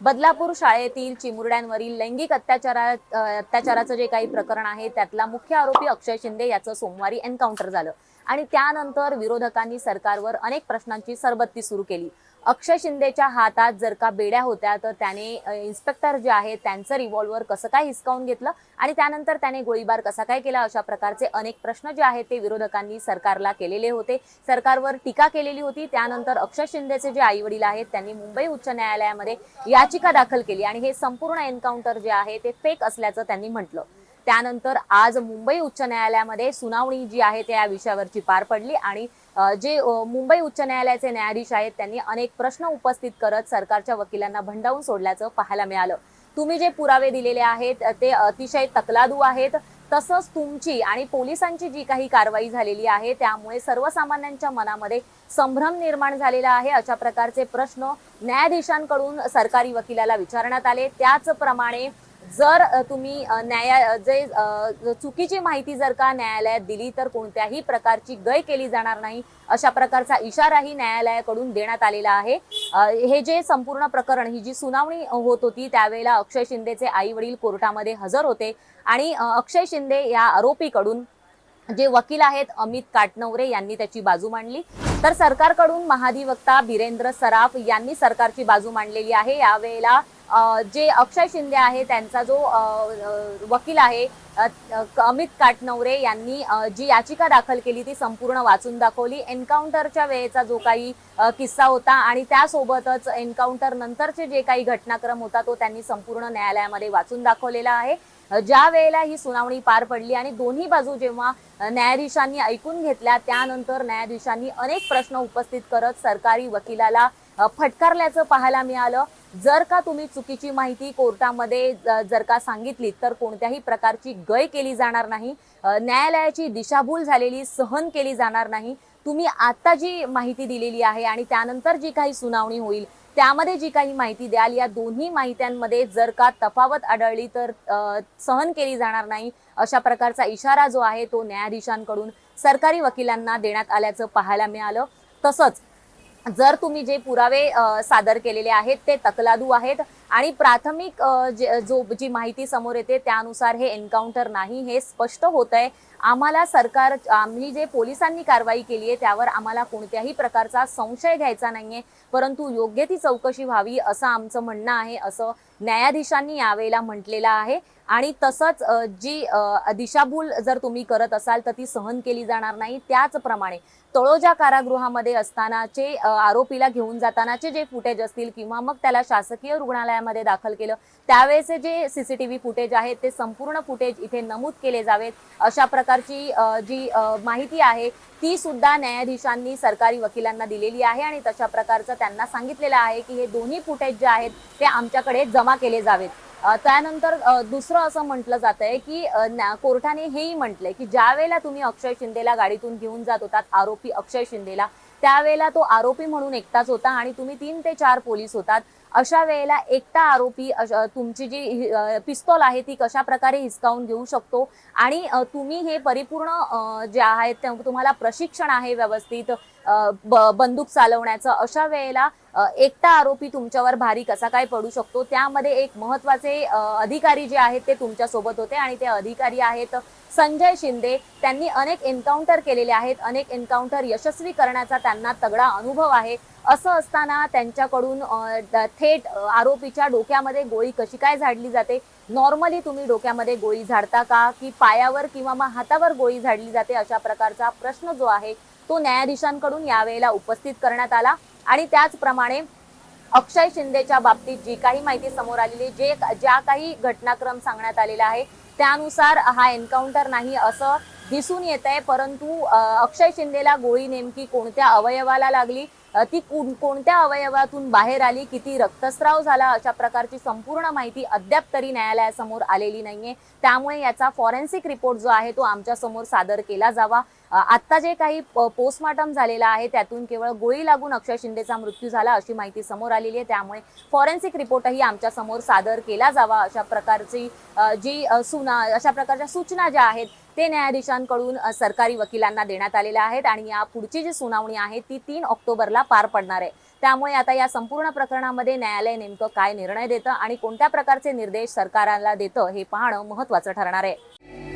बदलापूर शाळेतील चिमुरड्यांवरील लैंगिक अत्याचारा अत्याचाराचं जे काही प्रकरण आहे त्यातला मुख्य आरोपी अक्षय शिंदे याचं सोमवारी एन्काउंटर झालं. आणि त्यानंतर विरोधकांनी सरकारवर अनेक प्रश्नांची सरबत्ती सुरू केली. अक्षय शिंदेच्या हातात जर का बेड्या होत्या तर त्याने इन्स्पेक्टर जे आहेत त्यांचं रिव्हॉल्वर कसं काय हिसकावून घेतलं आणि त्यानंतर त्याने गोळीबार कसा काय केला? अशा प्रकारचे अनेक प्रश्न जे आहेत ते विरोधकांनी सरकारला केलेले होते. सरकारवर टीका केलेली होती. त्यानंतर अक्षय शिंदेचे जे आई वडील आहेत त्यांनी मुंबई उच्च न्यायालयामध्ये याचिका दाखल केली आणि हे संपूर्ण एन्काउंटर जे आहे ते फेक असल्याचं त्यांनी म्हटलं. त्यानंतर आज मुंबई उच्च न्यायालयामध्ये सुनावणी जी आहे त्या विषयावरची पार पडली आणि जे मुंबई उच्च न्यायालयाचे न्यायाधीश आहेत त्यांनी अनेक प्रश्न उपस्थित करत सरकारच्या वकिलांना भंडावून सोडल्याचं पाहायला मिळालं. तुम्ही जे पुरावे दिलेले आहेत ते अतिशय तकलादू आहेत. तसंच तुमची आणि पोलिसांची जी काही कारवाई झालेली आहे त्यामुळे सर्वसामान्यांच्या मनामध्ये संभ्रम निर्माण झालेला आहे. अशा प्रकारचे प्रश्न न्यायाधीशांकडून सरकारी वकिलाला विचारण्यात आले. त्याचप्रमाणे जर तुम्ही न्याया जे चुकीची माहिती जर का न्यायालयात दिली तर कोणत्याही प्रकारची गय केली जाणार नाही. अशा प्रकारचा इशाराही न्यायालयाकडून देण्यात आलेला आहे. हे जे संपूर्ण प्रकरण ही जी सुनावणी होत होती त्यावेळेला अक्षय शिंदेचे आई वडील कोर्टामध्ये हजर होते. आणि अक्षय शिंदे या आरोपीकडून जे वकील आहेत अमित काटनवरे यांनी त्याची बाजू मांडली. तर सरकारकडून महाधिवक्ता बिरेंद्र सराफ यांनी सरकारची बाजू मांडलेली आहे. यावेळेला जे अक्षय शिंदे आहे त्यांचा जो वकील आहे अमित काटनवरे यांनी जी याचिका दाखल केली ती संपूर्ण वाचून दाखवली. एन्काउंटरच्या वेळेचा जो काही किस्सा होता आणि त्यासोबतच एन्काउंटर नंतरचे जे काही घटनाक्रम होता तो त्यांनी संपूर्ण न्यायालयामध्ये वाचून दाखवलेला आहे. ज्या वेळेला ही सुनावणी पार पडली आणि दोन्ही बाजू जेव्हा न्यायाधीशांनी ऐकून घेतल्या त्यानंतर न्यायाधीशांनी अनेक प्रश्न उपस्थित करत सरकारी वकिलाला फटकारल्याचं पाहायला मिळालं. जर का तुम्ही चुकीची माहिती कोर्टामध्ये जर का सांगितली तर कोणत्याही प्रकारची गय केली जाणार नाही. न्यायालयाची दिशाभूल झालेली सहन केली जाणार नाही. तुम्ही आता जी माहिती दिलेली आहे आणि त्यानंतर जी काही सुनावणी होईल त्यामध्ये जी काही माहिती द्याल या दोन्ही माहित्यांमध्ये जर का तफावत आढळली तर सहन केली जाणार नाही. अशा प्रकारचा इशारा जो आहे तो न्यायाधीशांकडून सरकारी वकिलांना देण्यात आल्याचं पाहायला मिळालं. तसंच जर तुम्ही जे पुरावे सादर केलेले आहेत ते तकलादू आहेत आणि प्राथमिक जे- जो जी माहिती समोर येते त्यानुसार हे एन्काउंटर नाही हे स्पष्ट होत आहे आम्हाला सरकार आम्ही जे पोलिसांनी कारवाई केली आहे त्यावर आम्हाला कोणत्याही प्रकारचा संशय घ्यायचा नाहीये. परंतु योग्य ती चौकशी व्हावी असं आमचं म्हणणं आहे असं न्यायाधीशांनी यावेळेला म्हटलेलं आहे. आणि तसंच जी दिशाभूल जर तुम्ही करत असाल तर ती सहन केली जाणार नाही. त्याचप्रमाणे तळोजा कारागृहामध्ये असतानाचे आरोपीला घेऊन जातानाचे जे फुटेज असतील किंवा मग त्याला शासकीय रुग्णालयामध्ये दाखल केलं त्यावेळेचे जे सीसीटीव्ही फुटेज आहेत ते संपूर्ण फुटेज इथे नमूद केले जावेत. अशा प्रकारची जी माहिती आहे ती सुद्धा न्यायाधीशांनी सरकारी वकिलांना दिलेली आहे आणि तशा प्रकारचं त्यांना सांगितलेलं आहे की हे दोन्ही फुटेज जे आहेत ते आमच्याकडे जमा केले जावेत. त्यानंतर दुसरं असं म्हटलं जात आहे की कोर्टाने हेही म्हटलंय की ज्या वेळेला तुम्ही अक्षय शिंदेला गाडीतून घेऊन जात होतात आरोपी अक्षय शिंदेला त्यावेळेला तो आरोपी म्हणून एकटाच होता आणि तुम्ही तीन ते चार पोलीस होतात. अशा वेळेला एकटा आरोपी अश- तुमची जी पिस्तॉल आहे ती कशा प्रकारे हिसकावून घेऊ शकतो? आणि तुम्ही हे परिपूर्ण जे आहेत ते तुम्हाला प्रशिक्षण आहे व्यवस्थित ब- बंदूक चालवण्याचं अशा वेळेला एकटा आरोपी तुमच्यावर भारी कसा काय पडू शकतो? त्यामध्ये एक महत्त्वाचे अधिकारी जे आहेत ते तुमच्यासोबत होते आणि ते अधिकारी आहेत संजय शिंदे त्यांनी अनेक एन्काउंटर केलेले आहेत अनेक एन्काउंटर यशस्वी करण्याचा त्यांना तगडा अनुभव आहे. असं असताना त्यांच्याकडून द- थेट आरोपीच्या डोक्यामध्ये गोळी कशी काय झाडली जाते? नॉर्मली तुम्ही डोक्यामध्ये गोळी झाडता का? की पायावर किंवा मग हातावर गोळी झाडली जाते अशा प्रकारचा प्रश्न जो आहे तो न्यायाधीशांकडून यावेळेला उपस्थित करण्यात आला. आणि त्याचप्रमाणे अक्षय शिंदेच्या बाबतीत जी काही माहिती समोर आलेली जे ज्या काही घटनाक्रम सांगण्यात आलेला आहे त्यानुसार हा एन्काउंटर नाही असं दिसून येत आहे परंतु अक्षय शिंदेला गोळी नेमकी कोणत्या अवयवाला लागली? ती कोण- कोणत्या अवयवातून बाहेर आली? किती रक्तस्राव झाला? अशा प्रकारची संपूर्ण माहिती अद्याप तरी न्यायालयासमोर आलेली नाहीये. त्यामुळे याचा फॉरेन्सिक रिपोर्ट जो आहे तो आमच्यासमोर सादर केला जावा. आत्ता जे काही पोस्टमॉर्टम झालेला आहे त्यातून केवळ गोळी लागून अक्षय शिंदेचा मृत्यू झाला अशी माहिती समोर आलेली आहे. त्यामुळे फॉरेन्सिक रिपोर्टही आमच्यासमोर सादर केला जावा अशा प्रकारची जी सुना अशा प्रकारच्या सूचना ज्या आहेत ते न्यायाधीशांकडून सरकारी वकिलांना देण्यात आलेल्या आहेत आणि या पुढची जी सुनावणी आहे ती तीन ऑक्टोबरला पार पडणार आहे. त्यामुळे आता या संपूर्ण प्रकरणामध्ये न्यायालय नेमकं काय निर्णय देतं आणि कोणत्या प्रकारचे निर्देश सरकारला देतं हे पाहणं महत्वाचं ठरणार आहे.